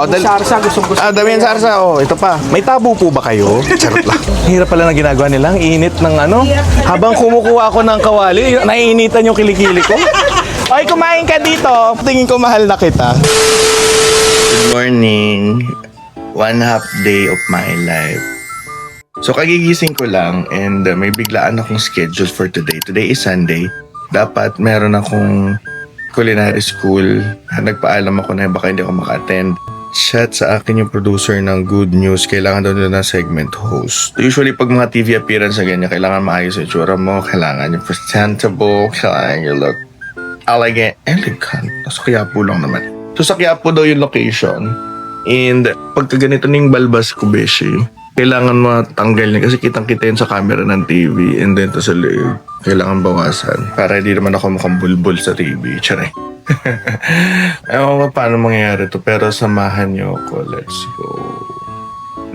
Oh, dal- Sarsa, gustong gusto. Ah, dami yan sarsa. Oh, ito pa. May tabo po ba kayo? Charot lang. Hirap pala na ginagawa nila. Ang init ng ano. Habang kumukuha ako ng kawali, naiinitan yung kilikili ko. Ay, kumain ka dito. Tingin ko mahal na kita. Good morning. One half day of my life. So kagigising ko lang and uh, may biglaan akong schedule for today. Today is Sunday. Dapat meron akong culinary school. Nagpaalam ako na baka hindi ako maka-attend. Chat sa akin yung producer ng Good News. Kailangan daw nila ng segment host. Usually pag mga TV appearance na ganyan, kailangan maayos yung itsura mo, kailangan yung presentable, kailangan yung look elegant, elegant. So kaya po lang naman. So sa Quiapo daw yung location. And pagka ganito ning balbas ko, Beshi, kailangan matanggal niya kasi kitang-kita yun sa camera ng TV and then to sa loob. Kailangan bawasan para hindi naman ako mukhang bulbul sa TV. Tsare. Ewan ko paano mangyayari to pero samahan niyo ako. Let's go.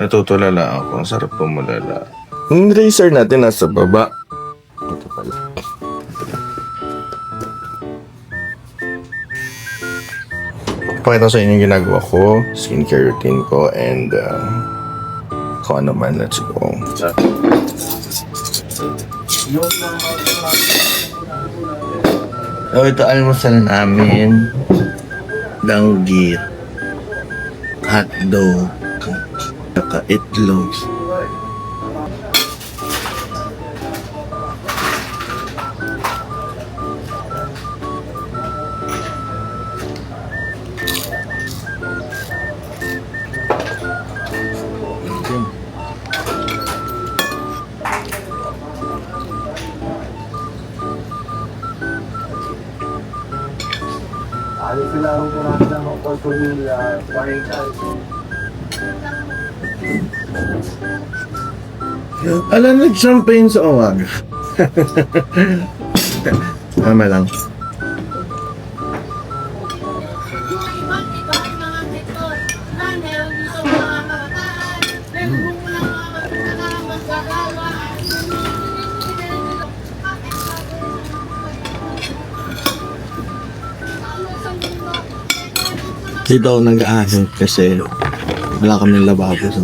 Natutulala ako. Ang sarap pumulala. Yung razor natin nasa baba. Ito pala. Pakita sa inyo yung ginagawa ko, skincare routine ko, and uh, kung ano man, let's go. So, ito almusal namin. Danggit. Hotdog. Saka itlog. Ala, nag-champagne sa umaga. Tama lang. Dito ako nag-aahit kasi wala kami lababo sa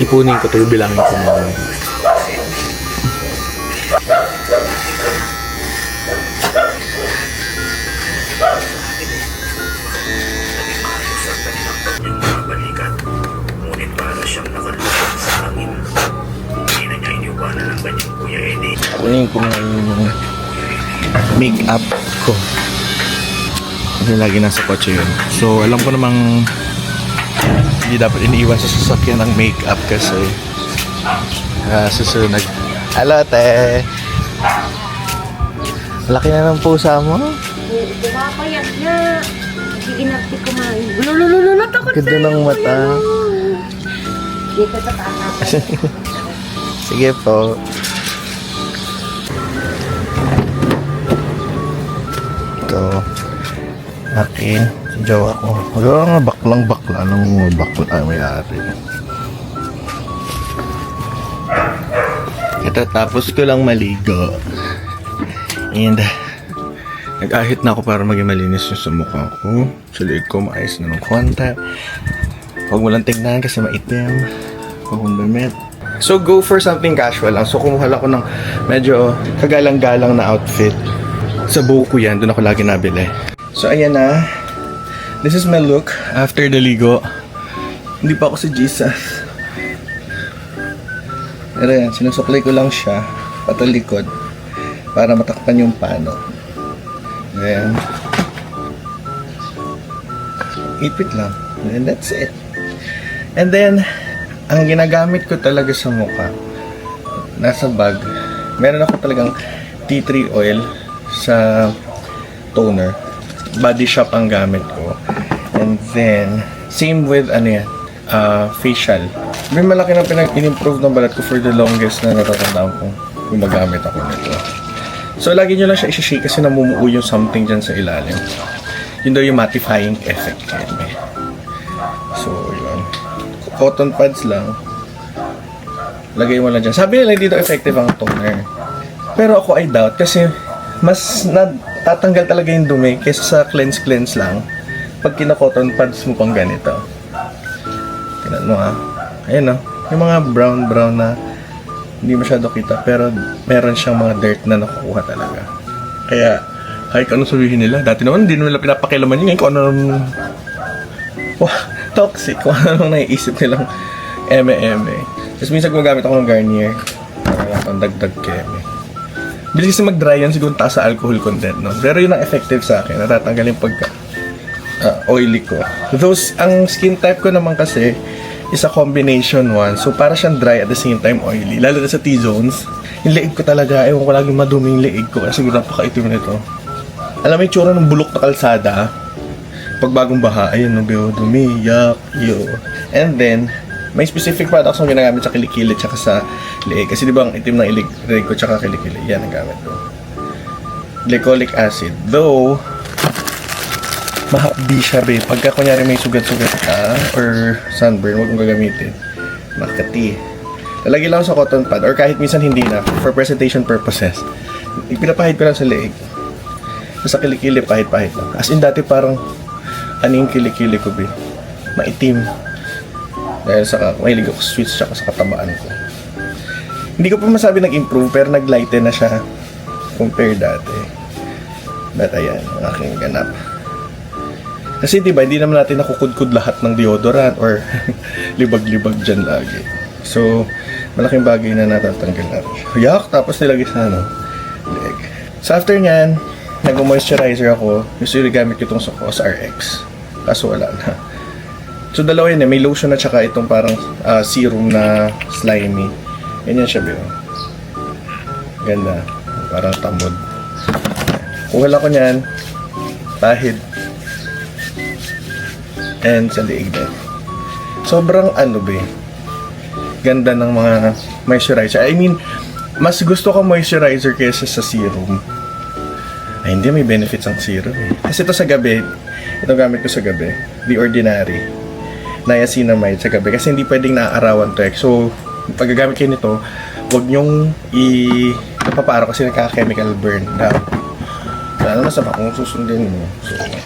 Ipunin ko ito, bilangin ko mga. Make-up ko. Kasi lagi nasa kotse yun. So, alam ko namang hindi dapat iniiwan sa sasakyan ang make-up kasi uh, susunod. Hello, te! Laki na ng pusa mo. Pumapayat na. Iinarte ko man. Lululululot ako Ganda ng mata. Dito sa taas. Sige po. Akin. Si jowa ko. Wala nga baklang bakla. Mga bakla ay may-ari. Ito, tapos ko lang maligo. And, nag-ahit na ako para maging malinis yung sa mukha ko. Sa liig ko, maayos na ng konti. Huwag mo lang tingnan kasi maitim. Huwag mong damit. So, go for something casual lang. So, kumuha ako ng medyo kagalang-galang na outfit. Sa buhok ko yan. Doon ako lagi nabili. So, ayan na. This is my look after the ligo. Hindi pa ako si Jesus. Pero yan, sinusuklay ko lang siya patalikod para matakpan yung pano. Ayan. Ipit lang. And that's it. And then, ang ginagamit ko talaga sa mukha, nasa bag, meron ako talagang tea tree oil sa toner. Body shop ang gamit ko. And then, same with ano yan, uh, facial. May malaki na pinag-improve ng balat ko for the longest na natatandaan ko gumagamit ako nito. So, lagi nyo lang siya isi-shake kasi namumuo yung something dyan sa ilalim. Yun daw yung mattifying effect. Yan, may. So, yun. Cotton pads lang. Lagay mo lang dyan. Sabi nila dito effective ang toner. Pero ako I doubt kasi mas natatanggal talaga yung dumi kaysa sa cleanse-cleanse lang pag kina-cotton pads mo pang ganito. Tingnan mo ha. Ayan o. Yung mga brown-brown na hindi masyado kita pero meron siyang mga dirt na nakukuha talaga. Kaya kahit ano sabihin nila, dati naman hindi nila pinapakilaman yun. Ngayon kung ano Wah, toxic. Kung ano nang naiisip nilang eme-eme. Tapos minsan gumagamit ako ng Garnier. Para pang dagdag keme. Bilis kasi mag-dry yan, siguro taas sa alcohol content, no? Pero yun ang effective sa akin. Natatanggal yung pagka ah, oily ko. Those, ang skin type ko naman kasi is a combination one. So, para siyang dry at the same time oily. Lalo na sa T-zones. Yung leeg ko talaga, ewan ko laging madumi yung leeg ko. Kasi siguro napakaitim nito. Alam mo yung tsura ng bulok na kalsada? pag bagong baha, ayun, no, dumi, yak, yo. And then, may specific products na ginagamit sa kilikili tsaka sa leeg. Kasi di ba ang itim ng ilig leeg ko tsaka kilikili, yan ang gamit ko. Glycolic acid. Though, mahabi siya, be. Pagka kunyari may sugat-sugat ka, or sunburn, huwag mong gagamitin. Makati. Lalagay lang sa cotton pad, or kahit minsan hindi na, for presentation purposes. Ipinapahid ko lang sa leeg. Sa kilikili, pahit-pahit lang. As in, dati parang ano yung kilikili ko, be? Maitim. Dahil sa mahilig ako sa sweets tsaka sa katabaan ko. Hindi ko pa masabi nag-improve, pero nag-lighten na siya compare dati. But ayan, ang aking ganap. Kasi di ba, hindi naman natin nakukudkud lahat ng deodorant or libag-libag dyan lagi. So, malaking bagay na natatanggal natin. Yak! Tapos nilagay sa ano, leg. So after nyan, nag-moisturizer ako. Usually gamit ko itong sa RX. Kaso wala na. So dalawa yun eh. May lotion at saka itong parang ah, serum na slimy. Ganyan siya, Bill. Ganda. Parang tambod. Kuha ko niyan. Tahid. And sa liig din. Sobrang ano ba. Ganda ng mga moisturizer. I mean, mas gusto ko moisturizer kaysa sa serum. Ay, hindi may benefits ang serum eh. Kasi ito sa gabi, ito gamit ko sa gabi, The Ordinary. Niacinamide sa gabi. Kasi hindi pwedeng naaarawan to eh. So, pag gagamit kayo nito, huwag nyong i... Napaparo kasi nagka-chemical burn daw. Lalo na sa kung susundin mo. So, yan.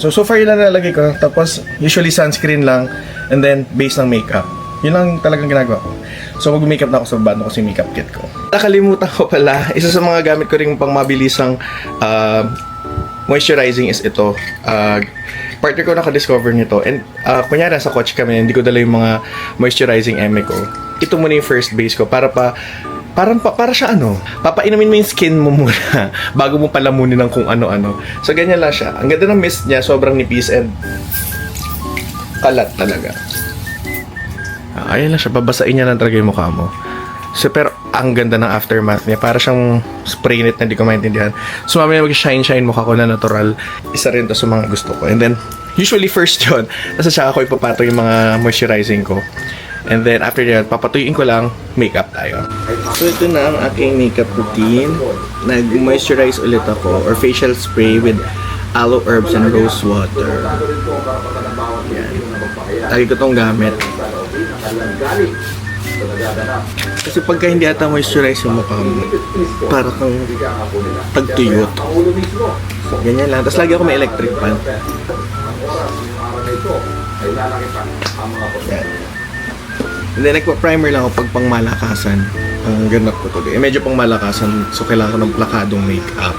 so, so far yun lang nalagay ko. Tapos, usually sunscreen lang. And then, base ng makeup. Yun lang talagang ginagawa ko. So, mag-makeup na ako sa bando ko si makeup kit ko. Nakalimutan ko pala, isa sa mga gamit ko rin pang mabilisang uh, moisturizing is ito. Uh, partner ko naka-discover nito. And uh, kunyari sa coach kami, hindi ko dala yung mga moisturizing eme ko. Ito muna yung first base ko para pa Parang pa, para siya ano, papainumin mo yung skin mo muna bago mo palamunin ng kung ano-ano. So ganyan lang siya. Ang ganda ng mist niya, sobrang nipis and kalat talaga. Ah, ayun lang siya, babasain niya lang talaga yung mukha mo. So, pero ang ganda ng aftermath niya. Para siyang spray net na hindi ko maintindihan. So, mamaya mag-shine-shine mukha ko na natural. Isa rin to sa mga gusto ko. And then, usually first yun. Tapos saka ko ipapatoy yung mga moisturizing ko. And then, after that, papatuyuin ko lang, makeup tayo. So, ito na ang aking makeup routine. Nag-moisturize ulit ako or facial spray with aloe herbs and rose water. Yan. Lagi ko tong gamit. Kasi pagka hindi ata moisturize yung mukha mo, para kang tagtuyot. So, ganyan lang. Tapos lagi ako may electric fan. Yan. And then, nagpa-primer lang ako pag pang malakasan. Ang ganap ko to. Eh, medyo pang malakasan, so kailangan ko ng plakadong makeup.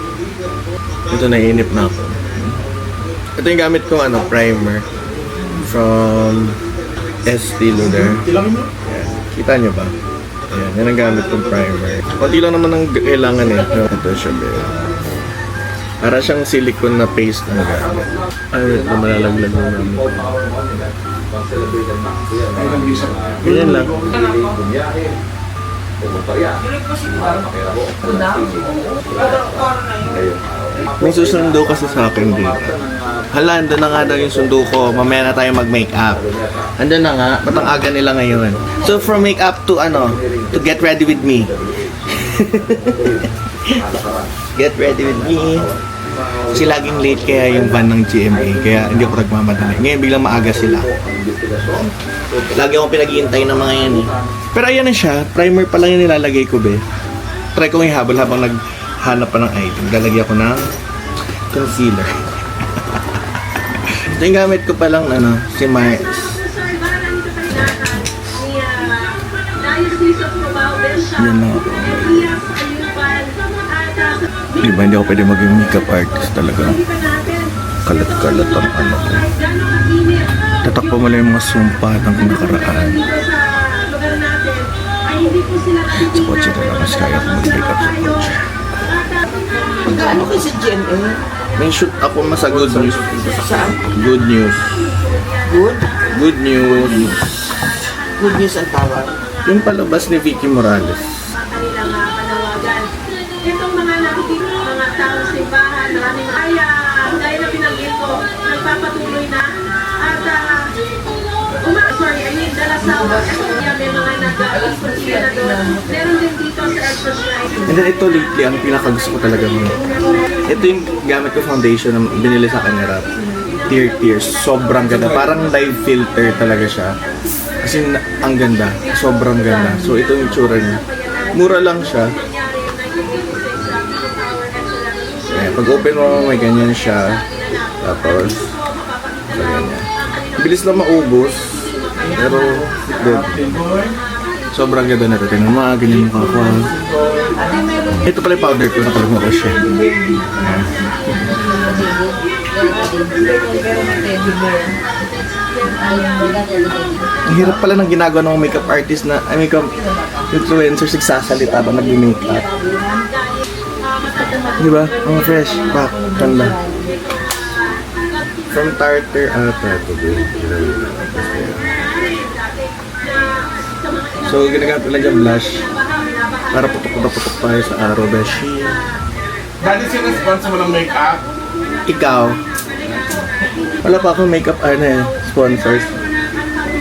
Ito, naiinip na ako. Ito yung gamit kong ano, primer from Estee Lauder. Kita nyo ba? Ayan, yan ang gamit kong primer. Kunti lang naman ang kailangan eh. Ito siya, be. Para siyang silicone na paste na gamit. Ay, ito malalaglag mo namin. Ganyan lang. May susundo kasi sa akin dito. Hala, andun na nga daw yung sundo ko. Mamaya na tayo mag-makeup. Andun na nga. Ba't ang aga nila ngayon? So, from makeup to ano, to get ready with me. get ready with me. Kasi laging late kaya yung van ng GMA, kaya hindi ako nagmamadali. Ngayon biglang maaga sila. Lagi akong pinag-iintay ng mga yan eh. Pero ayan na siya, primer pa lang yung nilalagay ko be. Try kong ihabol habang naghanap pa ng item. Lalagyan ko ng concealer. Ito yung gamit ko palang ano, si Mars. Yan lang ako. Di ba, hindi ako pwede maging makeup artist talaga. Kalat-kalat ang ano ko. Tatakpo mo lang yung mga sumpa ng nakaraan. Sa kotse na lang, mas kaya ko mag-makeup sa kotse. Magkano kayo sa GMA? May shoot ako mas sa good news. Saan? Good news. Good? Good news. Good news ang tawag. Yung palabas ni Vicky Morales. kanilang uh, panawagan. Itong mga nakikita mga taong simbahan, maraming kaya, gaya na binanggit ko, nagpapatuloy na at uh, uma, sorry, I mean, Dalasawa, Estonia, may mga nag-isponsila na doon. Meron din dito sa Shrine. And then ito lately, ang pinaka gusto ko talaga mo. Ito yung gamit ko foundation na binili sa kanya. Tear Tears. Sobrang ganda. Parang live filter talaga siya. Kasi ang ganda. Sobrang ganda. So ito yung itsura niya. Mura lang siya. Ayan, pag open mo, may ganyan siya. Tapos, so ganyan. Bilis lang maubos. Pero, good. Sobrang ganda na ito. Tingnan mo, ah, ganyan ko. ah. Ito pala yung powder ko. Nakalimutan ko siya. Ang hirap pala ng ginagawa ng makeup artist na, ay makeup influencers nagsasalita ba nag-makeup. Di ba? Ang fresh. Back. Ganda. From Tartar ata to So, ginagamit ko lang dyan blush para putok-putok tayo sa araw, beshi. Dati sponsor mo ng makeup? Ikaw, wala pa akong makeup ano eh, sponsors.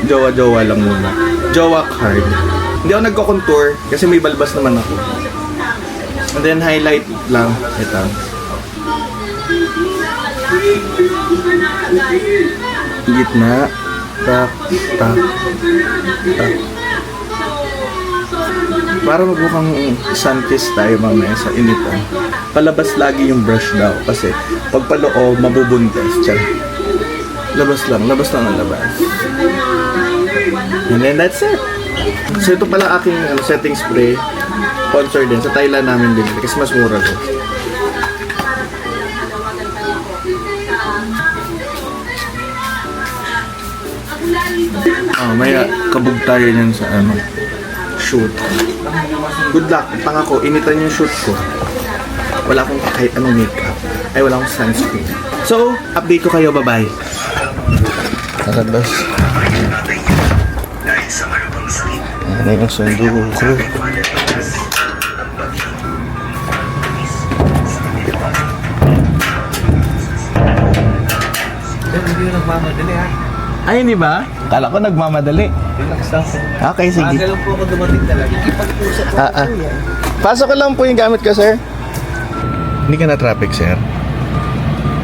Jowa-jowa lang muna. Jowa card. Hindi ako nagko-contour kasi may balbas naman ako. And then highlight lang. Ito. Gitna. Tak, tak, tak. Para magmukhang sunkiss tayo mamaya sa initan. Palabas lagi yung brush daw kasi pag paloob, mabubuntis. Tiyan. Labas lang, labas lang ang labas. And then that's it. So ito pala aking ano, setting spray. Sponsor din. Sa Thailand namin din. Kasi mas mura to. Oh, may kabog tayo niyan sa ano, shoot. Good luck. Tanga ko, initan yung shoot ko. Wala akong kahit anong makeup. Ay, wala akong sunscreen. So, update ko kayo. Bye-bye. Nakabas. Ano yung sundo ko? Hindi yung nagmamadali ha. Ay, hindi ba? Kala ko nagmamadali. Relax lang. Okay, sige. Maaga lang po ako dumating talaga. Ikipag-usap ko Ah, ah. Pasok ko lang po yung gamit ko, sir. Hindi ka na traffic, sir.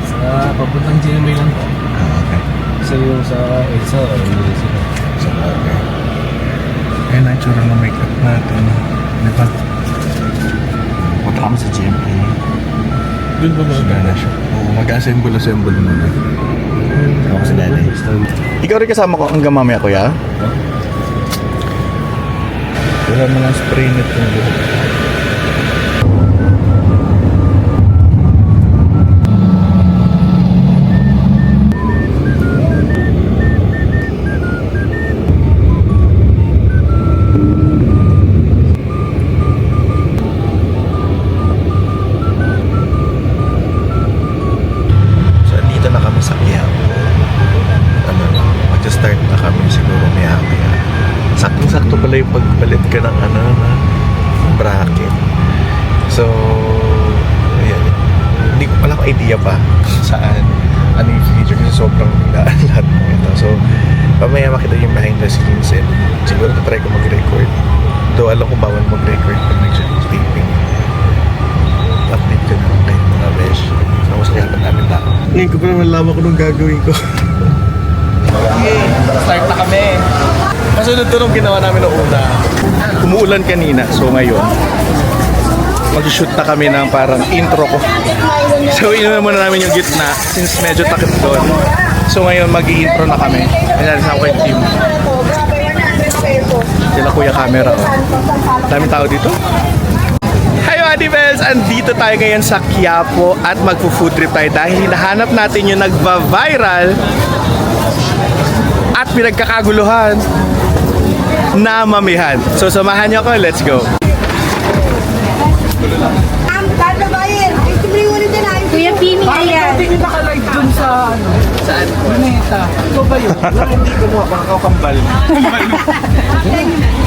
Sa papuntang GMA lang po. Ah, okay. Sa yung sa Elsa o yung sila. So, okay. Ayan na yung tsura ng makeup natin. Di ba? Punta kami sa GMA. Doon ba ba? Gana siya. Oo, mag-assemble-assemble muna. Ako sa dali. Ikaw rin kasama ko hanggang mamaya, kuya? Wala mo lang spray net. Pagpalit ka ng ano na bracket. So, ayan. Hindi ko pala idea pa saan ano yung feature kasi sobrang daan lahat ng ito. So, pamaya makita yung behind the scenes and siguro try ko mag-record. Though alam ko bawal mag-record pag nag-taping. Update ko na lang kayo mga besh. Mas kaya namin tao. Ngayon ko pa naman laman ko nung gagawin ko. Okay, start na kami. Kasunod to nung ginawa namin noong una. Umuulan kanina, so ngayon, mag-shoot na kami ng parang intro ko. So, inunan muna namin yung gitna since medyo takip doon. So, ngayon mag-i-intro na kami. Ayan, sa ako yung team. Sila kuya camera ko. Daming tao dito. Hi Adi Bells! Andito tayo ngayon sa Quiapo at magpo-food trip tayo dahil hinahanap natin yung nagva-viral at pinagkakaguluhan na mamihan. So samahan niyo ako, let's go! Kuya Pimi, ayan. Hindi naka-live dun sa, ano, saan? Luneta. Ito ba yun? Hindi ko mo, baka kambal.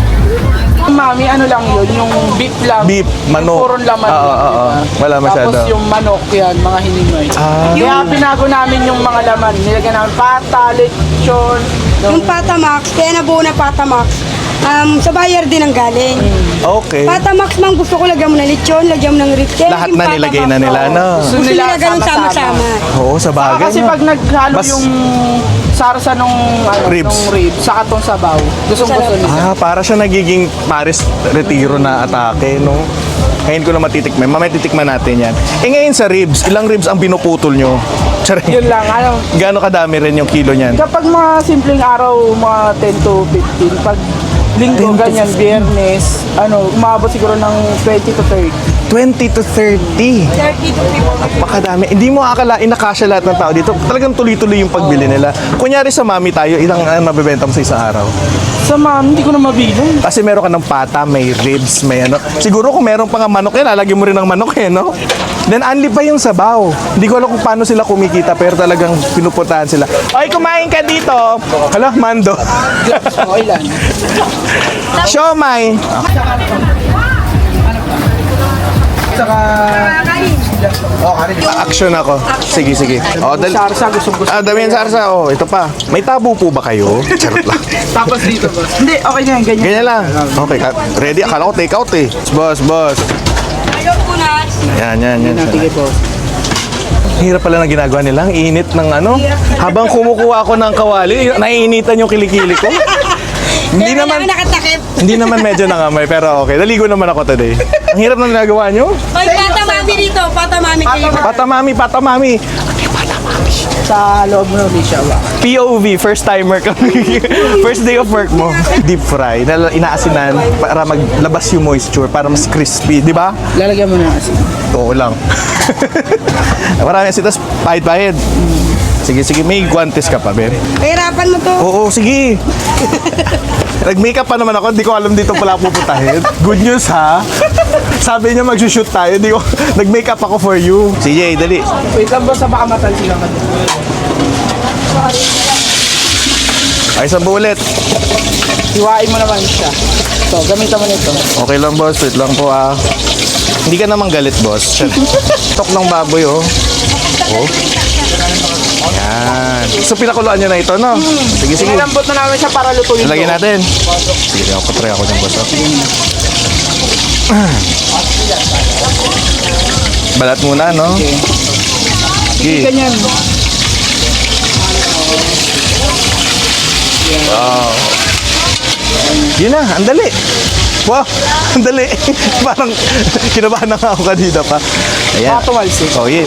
Mami, ano lang yun, yung beef lang. Beef, manok. Puro laman Oo, lang, oo, diba? oo. Wala masyado. Tapos yung manok yan, mga hinimay. Ah. Kaya pinago namin yung mga laman. Nilagyan namin pata, lechon. Yung Patamax, kaya nabuo na Patamax. Um, sa buyer din ang galing. Okay. Patamax mang gusto ko lagyan mo ng lechon, lagyan mo ng rib. Kaya Lahat naging na nilagay na Patamax. nila, no? Gusto nila ganun sama-sama. Oo, sa Saka bagay. kasi no? pag naghalo Mas- yung sarsa nung, ano, Ribs. nung ribs, saka tong sabaw. Gustong gusto nila. Ah, para siya nagiging Paris Retiro na atake, no? Ngayon ko na matitikman. Mamaya titikman natin yan. Eh ngayon sa ribs, ilang ribs ang pinuputol nyo? Charing. Yun lang, ano. Gaano kadami rin yung kilo niyan? Kapag mga simpleng araw, mga 10 to 15, pag linggo, ganyan, biyernes, ano, umabot siguro ng 20 to 30. 20 to 30. 30 to 50. Napakadami. Hindi mo akalain na kasya lahat ng tao dito. Talagang tuloy-tuloy yung pagbili nila. Kunyari sa mami tayo, ilang uh, mabibenta mo sa isang araw? Sa ma'am, hindi ko na mabilang. Kasi meron ka ng pata, may ribs, may ano. Siguro kung meron pa nga manok yan, lalagyan mo rin ng manok eh, no? Then only pa yung sabaw. Hindi ko alam kung paano sila kumikita, pero talagang pinupuntahan sila. Oy, kumain ka dito! Hala, Mando. Okay lang. Siomay! Action ako. Sige, sige. O, dal- Sarsa, gusto gusto. Ah, dami yan sarsa. Oh, ito pa. May tabo po ba kayo? Charot lang. Tapos dito, boss. Hindi, okay na yan, ganyan. Ganyan lang. Okay, ka- ready? Akala ko take out eh. Boss, boss. Ayaw ko na. Yan, yan, yan. Sige po. Hirap pala na ginagawa nila. Ang init ng ano. Habang kumukuha ako ng kawali, naiinitan yung kilikili ko. Hindi Kaya naman, nakatakip. hindi naman medyo nangamay, pero okay. Naligo naman ako today. Ang hirap ng ginagawa nyo. Hoy, patamami dito. Patamami kayo. Patamami, patamami. Sa loob mo, siya ba? POV, first timer kami. first day of work mo. Deep fry, na inaasinan para maglabas yung moisture, para mas crispy, di ba? Lalagyan mo na kasi. Oo lang. Marami kasi, tapos pahit-pahit. Sige, sige, may guantes ka pa, Ben. Pahirapan mo to. Oo, sige. Nag-makeup pa naman ako, hindi ko alam dito pala pupuntahin. Good news ha. Sabi niya mag-shoot tayo, hindi ko, nag-makeup ako for you. Sige, dali. Wait lang, boss, baka matalsi lang ka. Ay, isang bullet. Hiwain mo naman siya. So, gamitan mo nito. Okay lang boss, wait lang po ah. Hindi ka naman galit boss. Tok ng baboy oh. Oh. Yan. So pinakuluan nyo na ito no? Sige sige. Inalambot na namin siya para lutuin Lagyan natin. Sige, ako try ako ng boss. oh. Balat muna no? Sige. Ganyan. Yun na, ang dali. Wow, ang dali. Parang kinabahan na nga ako kanina pa. Ayan. Baka tumalsi. Oh, yun.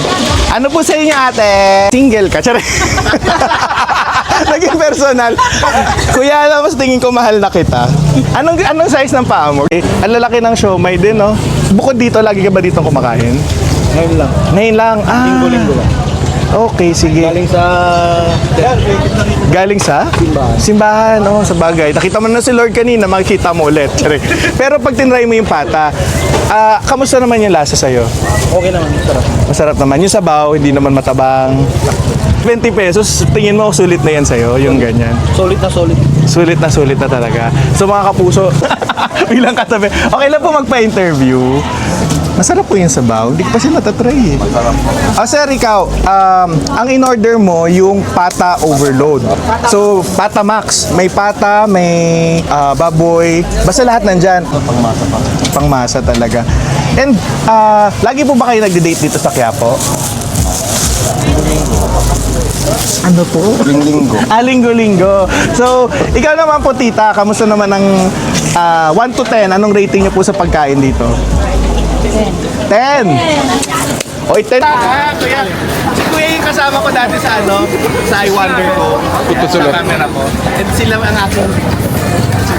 Ano po sa inyo, ate? Single ka? Tsare. Naging personal. Kuya, alam mas tingin ko mahal na kita. Anong anong size ng paa mo? Eh, ang lalaki ng siomay din, no? Bukod dito, lagi ka ba dito kumakain? Ngayon lang. Ngayon lang. Ah. Linggo-linggo lang. Okay, sige. Galing sa... Galing sa? Simbahan. Simbahan, oh, sa bagay. Nakita mo na si Lord kanina, makikita mo ulit. Pero pag tinry mo yung pata, ah, kamusta naman yung lasa sa'yo? Okay naman, sarap. Masarap naman. Yung sabaw, hindi naman matabang. 20 pesos, tingin mo sulit na yan sa'yo, yung ganyan. Solid na solid. Sulit na sulit na talaga. So mga kapuso, bilang katabi. Okay lang po magpa-interview. Masarap po yung sabaw. Hindi ko pa siya natatry eh. Masarap po. Ah, sir, ikaw, um, ang in-order mo yung pata overload. So, pata max. May pata, may ah, baboy. Basta lahat nandyan. Pangmasa pa. Pangmasa talaga. And, ah, lagi po ba kayo nagde-date dito sa Quiapo? Ano po? Linggo. Ah, linggo-linggo. So, ikaw naman po, tita, kamusta naman ang ah, 1 to 10? Anong rating niyo po sa pagkain dito? 10. 10. Oy, 10. Ah, kuya. Si kuya yung kasama ko dati sa ano, sa I Wonder ko. Tutusulot. Sa camera ko. And sila ang aking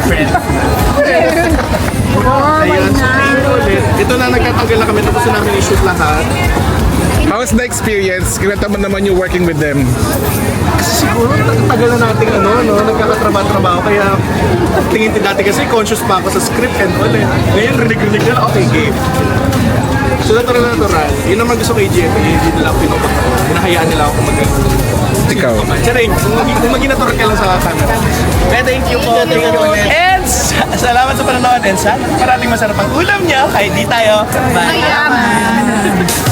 friend. Ayun, so ulit. Ito na nagtatanggal na kami tapos na namin i-shoot lahat. How's the experience? Kinata mo naman yung working with them. Siguro tagal na nating ano, no, nagkakatrabaho-trabaho kaya tingin din dati kasi conscious pa ako sa script and all eh. Ngayon rinig-rinig na, okay, game. So natural na natural. Yun naman gusto kay JP, hindi nila ako. Hinahayaan nila ako mag Ikaw. Charing, kung maging, kung maging natural ka lang sa camera. Kaya thank you po. Thank you ulit. And sa- salamat sa panonood and sana parating masarap ang ulam niyo kahit di tayo. Bye.